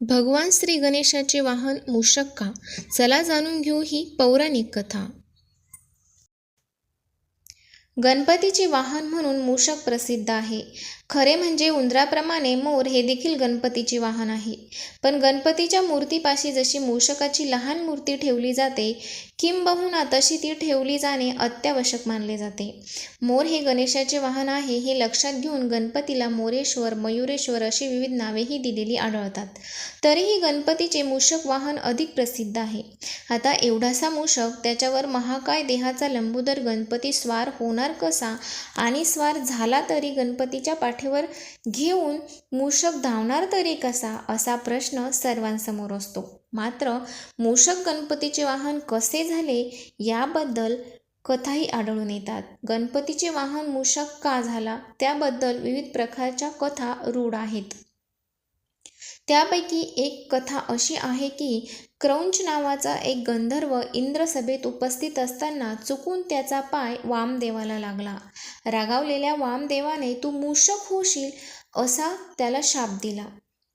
भगवान श्री गणेशाचे वाहन मूषक चला जाणून घेऊ ही पौराणिक कथा. गणपतीचे वाहन म्हणून मूषक प्रसिद्ध आहे. खरे म्हणजे उंदराप्रमाणे मोर हे देखील गणपतीचे वाहन आहे. पण गणपतीच्या मूर्तीपाशी जशी मूषकाची लहान मूर्ती ठेवली जाते किंबहुना तशी ती ठेवली जाणे अत्यावश्यक मानले जाते. मोर हे गणेशाचे वाहन आहे हे लक्षात घेऊन गणपतीला मोरेश्वर मयुरेश्वर अशी विविध नावेही दिलेली आढळतात. तरीही गणपतीचे मूषक वाहन अधिक प्रसिद्ध आहे. आता एवढासा मूषक त्याच्यावर महाकाय देहाचा लंबोदर गणपती स्वार होणार कसा आणि स्वार झाला तरी गणपतीच्या पाठीवर घेऊन मूषक धावणार तरी कसा असा प्रश्न सर्वांसमोर असतो. मात्र मूषक गणपतीचे वाहन कसे झाले याबद्दल कथाही आढळून येतात. गणपतीचे वाहन मूषक का झाला त्याबद्दल विविध प्रकारच्या कथा रूढ आहेत. त्यापैकी एक कथा अशी आहे की क्रौंच नावाचा एक गंधर्व इंद्रसभेत उपस्थित असताना चुकून त्याचा पाय वामदेवाला लागला. रागावलेल्या वामदेवाने तू मूषक होशील असा त्याला शाप दिला.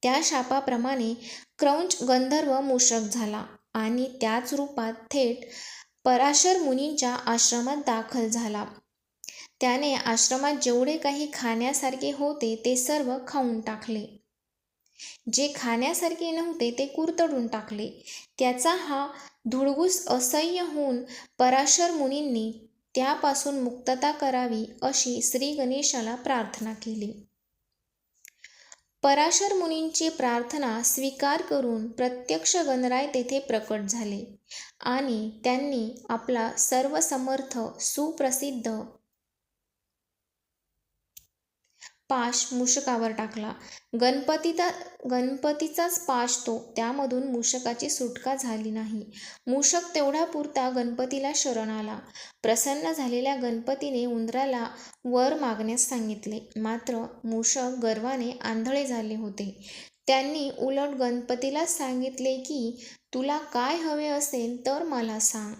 त्या शापाप्रमाणे क्रौंच गंधर्व मूषक झाला आणि त्याच रूपात थेट पराशर मुनींच्या आश्रमात दाखल झाला. त्याने आश्रमात जेवढे काही खाण्यासारखे होते ते सर्व खाऊन टाकले. जे खाण्यासारखे नव्हते ते कुरतडून टाकले. त्याचा हा धुडगूस असह्य होऊन पराशर मुनींनी त्यापासून मुक्तता करावी अशी श्री गणेशाला प्रार्थना केली. पराशर मुनींची प्रार्थना स्वीकार करून प्रत्यक्ष गणराय तेथे प्रकट झाले आणि त्यांनी आपला सर्वसमर्थ सुप्रसिद्ध पाश मूषकावर टाकला. गणपतीचा गणपतीचाच पाश तो. त्यामधून मूषकाची सुटका झाली नाही. मूषक तेवढा पुरता गणपतीला शरण आला. प्रसन्न झालेल्या गणपतीने उंदराला वर मागण्यास सांगितले. मात्र मूषक गर्वाने आंधळे झाले होते. त्यांनी उलट गणपतीलाच सांगितले की तुला काय हवे असेल तर मला सांग.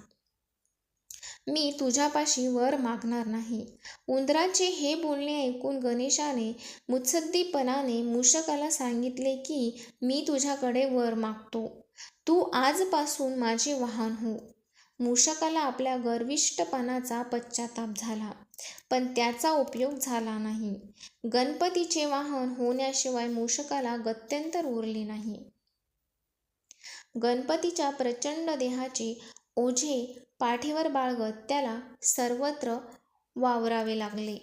मी तुझ्यापाशी वर मागणार नाही. उंदराचे हे बोलणे ऐकून गणेशाने मुत्सद्दीपणाने मूषकाला सांगितले की मी तुझ्याकडे वर मागतो. तू आजपासून माझे वाहन हो. मूषकाला आपल्या गर्विष्टपणाचा पश्चाताप झाला पण त्याचा उपयोग झाला नाही. गणपतीचे वाहन होण्याशिवाय मूषकाला गत्यंतर उरले नाही. गणपतीच्या प्रचंड देहाचे ओझे पाठीवर बाळगत त्याला सर्वत्र वावरावे लागले.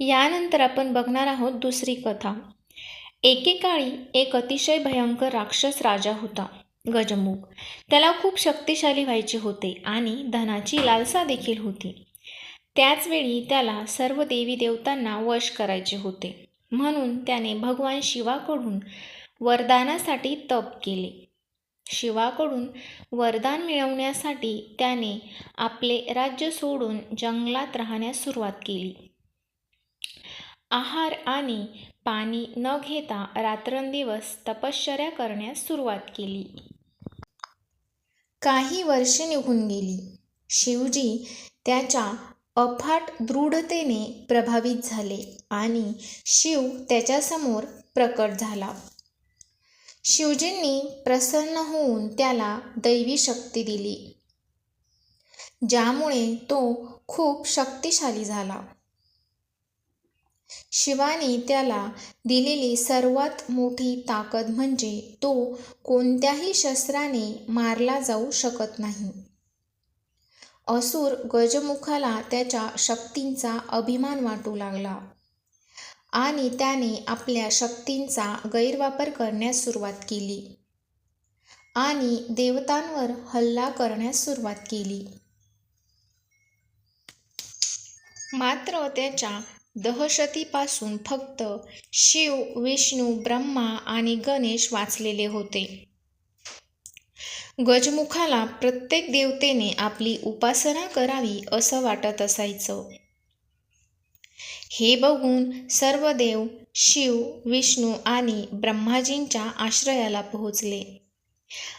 यानंतर आपण बघणार आहोत दुसरी कथा. एकेकाळी एक अतिशय भयंकर राक्षस राजा होता गजमुख त्याला खूप शक्तिशाली व्हायचे होते आणि धनाची लालसा देखील होती. त्याचवेळी त्याला सर्व देवी देवतांना वश करायचे होते. म्हणून त्याने भगवान शिवाकडून वरदानासाठी तप केले. शिवाकडून वरदान मिळवण्यासाठी त्याने आपले राज्य सोडून जंगलात राहण्यास सुरुवात केली. आहार आणि पाणी न घेता रात्रंदिवस तपश्चर्या करण्यास सुरुवात केली. काही वर्षे निघून गेली. शिवजी त्याच्या अफाट दृढतेने प्रभावित झाले आणि शिव त्याच्यासमोर प्रकट झाला. शिवजींनी प्रसन्न होऊन त्याला दैवी शक्ती दिली ज्यामुळे तो खूप शक्तिशाली झाला. शिवाने त्याला दिलेली सर्वात मोठी ताकद म्हणजे तो कोणत्याही शस्त्राने मारला जाऊ शकत नाही. असुर गजमुखाला त्याच्या शक्तींचा अभिमान वाटू लागला. आणि त्याने आपल्या शक्तींचा गैरवापर करण्यास सुरुवात केली. आणि देवतांवर हल्ला करण्यास सुरुवात केली. मात्र त्याच्या दहशतीपासून फक्त शिव विष्णू ब्रह्मा आणि गणेश वाचलेले होते. गजमुखाला प्रत्येक देवतेने आपली उपासना करावी असं वाटत असायचं. हे बघून सर्व देव शिव विष्णू आणि ब्रह्माजींच्या आश्रयाला पोहोचले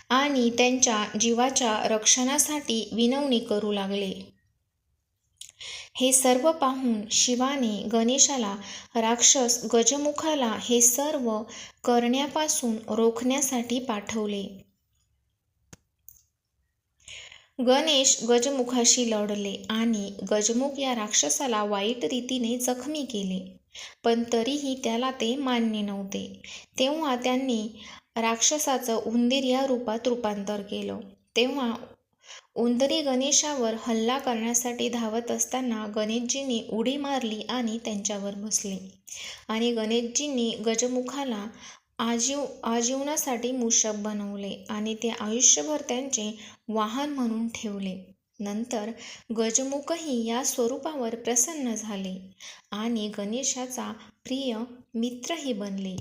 आणि त्यांच्या जीवाच्या रक्षणासाठी विनवणी करू लागले. हे सर्व पाहून शिवाने गणेशाला राक्षस गजमुखाला हे सर्व करण्यापासून रोखण्यासाठी पाठवले. गणेश गजमुखाशी लढले आणि गजमुख या राक्षसाला वाईट रीतीने जखमी केले. पण तरीही त्याला ते मान्य नव्हते. तेव्हा त्यांनी राक्षसाचं उंदीर या रूपात रूपांतर केलं. तेव्हा उंदरी गणेशावर हल्ला करण्यासाठी धावत असताना गणेशजींनी उडी मारली आणि त्यांच्यावर बसले. आणि गणेशजींनी गजमुखाला आजीव आजीवनासाठी मूषक बनवले आणि ते आयुष्यभर त्यांचे वाहन म्हणून ठेवले. नंतर गजमुखही या स्वरूपावर प्रसन्न झाले आणि गणेशाचा प्रिय मित्रही बनले.